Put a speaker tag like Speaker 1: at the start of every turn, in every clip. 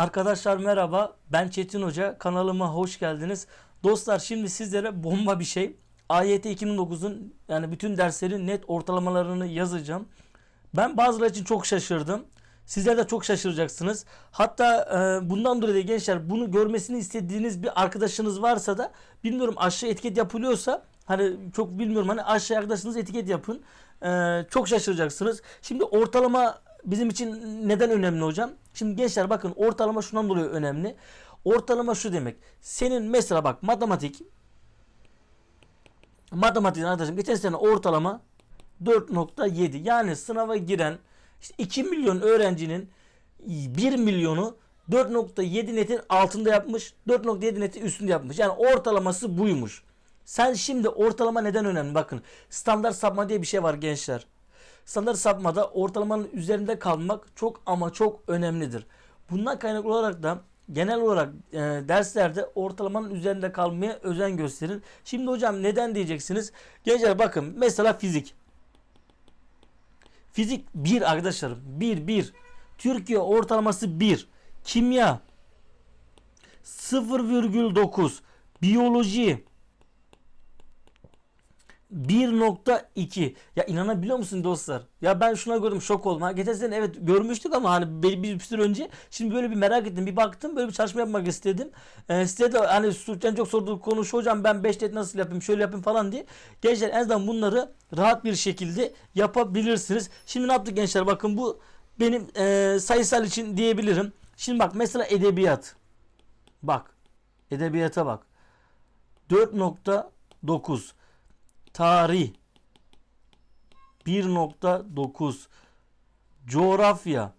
Speaker 1: Arkadaşlar merhaba. Ben Çetin Hoca. Kanalıma hoş geldiniz. Dostlar şimdi sizlere bomba bir şey. AYT 2009'un yani bütün derslerin net ortalamalarını yazacağım. Ben bazıları için çok şaşırdım. Sizler de çok şaşıracaksınız. Hatta e, bundan dolayı gençler bunu görmesini istediğiniz bir arkadaşınız varsa da bilmiyorum aşağı etiket yapılıyorsa hani çok bilmiyorum hani aşağı arkadaşınız etiket yapın. E, çok şaşıracaksınız. Şimdi ortalama bizim için neden önemli hocam? Şimdi gençler bakın ortalama şundan dolayı önemli. Ortalama şu demek. Senin mesela bak matematik matematik arkadaşım geçen sene ortalama 4.7 yani sınava giren işte 2 milyon öğrencinin 1 milyonu 4.7 netin altında yapmış 4.7 netin üstünde yapmış yani ortalaması buymuş. Sen şimdi ortalama neden önemli bakın standart sapma diye bir şey var gençler. Standart sapmada ortalamanın üzerinde kalmak çok ama çok önemlidir. Bundan kaynaklı olarak da genel olarak e, derslerde ortalamanın üzerinde kalmaya özen gösterin. Şimdi hocam neden diyeceksiniz? Gençler bakın mesela fizik. Fizik 1 arkadaşlarım. 1 1. Türkiye ortalaması 1. Kimya 0,9. Biyoloji 1.2 ya inanabiliyor musun dostlar? Ya ben şuna gördüm şok oldum. Ha, geçen sene evet görmüştük ama hani bir, bir süre önce şimdi böyle bir merak ettim. Bir baktım böyle bir çalışma yapmak istedim. Ee, size de hani en çok sorduğu konu şu hocam ben 5 net nasıl yapayım şöyle yapayım falan diye. Gençler en azından bunları rahat bir şekilde yapabilirsiniz. Şimdi ne yaptık gençler bakın bu benim e, sayısal için diyebilirim. Şimdi bak mesela edebiyat. Bak edebiyata bak. 4.9 Tarih. 1.9 Coğrafya.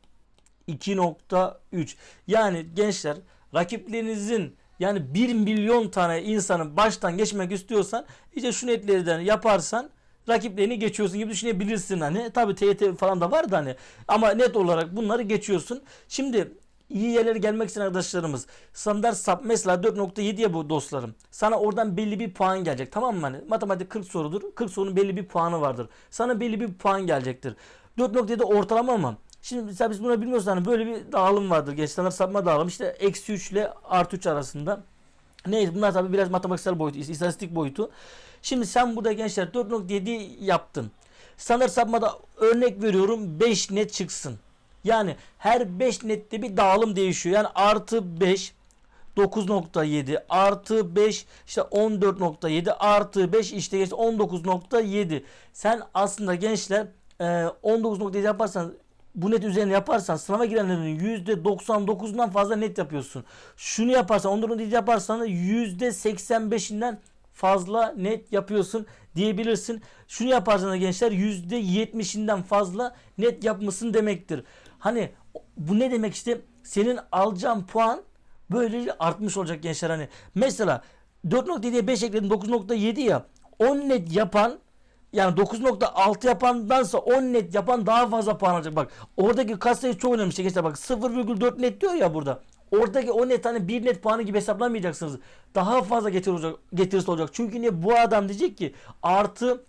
Speaker 1: 2.3 Yani gençler rakiplerinizin yani 1 milyon tane insanın baştan geçmek istiyorsan işte şu netlerden yaparsan rakiplerini geçiyorsun gibi düşünebilirsin. Hani. Tabi TYT falan da var hani. Ama net olarak bunları geçiyorsun. Şimdi iyi yerlere gelmek için arkadaşlarımız standart sap mesela 4.7'ye bu dostlarım. Sana oradan belli bir puan gelecek tamam mı? Hani matematik 40 sorudur. 40 sorunun belli bir puanı vardır. Sana belli bir puan gelecektir. 4.7 ortalama mı? Şimdi mesela biz bunu bilmiyoruz hani böyle bir dağılım vardır. Geç standart sapma dağılım işte eksi 3 ile artı 3 arasında. Neyse bunlar tabi biraz matematiksel boyutu, istatistik boyutu. Şimdi sen burada gençler 4.7 yaptın. Standart sapmada örnek veriyorum 5 net çıksın. Yani her 5 nette bir dağılım değişiyor. Yani artı 5 9.7 artı 5 işte 14.7 artı 5 işte 19.7 sen aslında gençler 19.7 yaparsan bu net üzerine yaparsan sınava girenlerin %99'undan fazla net yapıyorsun. Şunu yaparsan 14.7 yaparsan %85'inden fazla net yapıyorsun diyebilirsin. Şunu yaparsan gençler %70'inden fazla net yapmışsın demektir. Hani bu ne demek işte senin alacağın puan böyle artmış olacak gençler hani. Mesela 4.7'ye 5 ekledim 9.7 ya 10 net yapan yani 9.6 yapandansa 10 net yapan daha fazla puan alacak. Bak oradaki kasayı çok önemli şey gençler bak 0,4 net diyor ya burada. Oradaki o net hani bir net puanı gibi hesaplamayacaksınız. Daha fazla getir olacak, getirisi olacak. Çünkü niye bu adam diyecek ki artı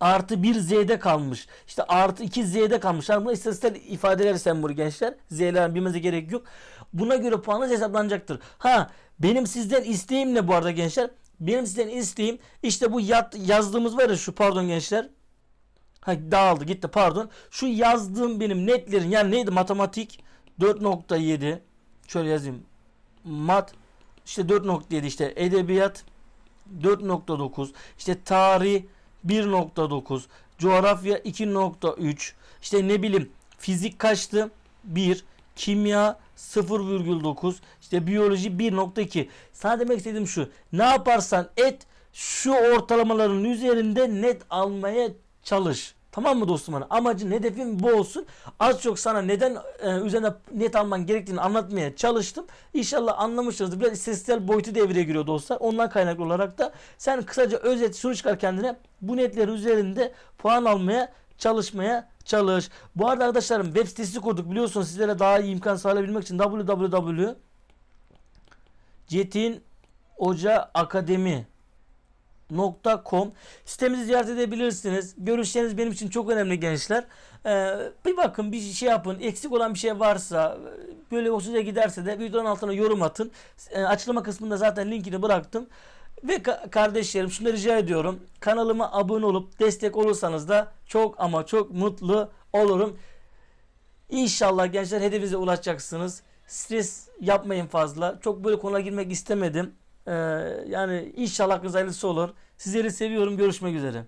Speaker 1: artı 1 Z'de kalmış. İşte artı 2 Z'de kalmış. Yani buna istatistiksel ifadeler sembolü gençler. Z'ler bilmenize gerek yok. Buna göre puanınız hesaplanacaktır. Ha benim sizden isteğim ne bu arada gençler? Benim sizden isteğim işte bu yat, yazdığımız var ya şu pardon gençler. Ha dağıldı gitti pardon. Şu yazdığım benim netlerin yani neydi matematik 4.7 şöyle yazayım. Mat işte 4.7 işte edebiyat 4.9 işte tarih 1.9 coğrafya 2.3 işte ne bileyim fizik kaçtı? 1 kimya 0,9 işte biyoloji 1.2 sana demek istediğim şu ne yaparsan et şu ortalamaların üzerinde net almaya çalış Tamam mı dostum? Hani amacın hedefin bu olsun. Az çok sana neden e, üzerine net alman gerektiğini anlatmaya çalıştım. İnşallah anlamışsınızdır. Biraz istatistiksel boyutu devreye giriyor dostlar. Ondan kaynaklı olarak da sen kısaca özet şunu çıkar kendine. Bu netler üzerinde puan almaya çalışmaya çalış. Bu arada arkadaşlarım web sitesi kurduk. Biliyorsunuz sizlere daha iyi imkan sağlayabilmek için www Www.com Sitemizi ziyaret edebilirsiniz. Görüşleriniz benim için çok önemli gençler. Ee, bir bakın bir şey yapın. Eksik olan bir şey varsa böyle hoşunuza giderse de videonun altına yorum atın. Ee, açıklama kısmında zaten linkini bıraktım. Ve ka- kardeşlerim şunu rica ediyorum. Kanalıma abone olup destek olursanız da çok ama çok mutlu olurum. İnşallah gençler hedefinize ulaşacaksınız. Stres yapmayın fazla. Çok böyle konulara girmek istemedim. Ee, yani inşallah hayırlısı olur. Sizleri seviyorum. Görüşmek üzere.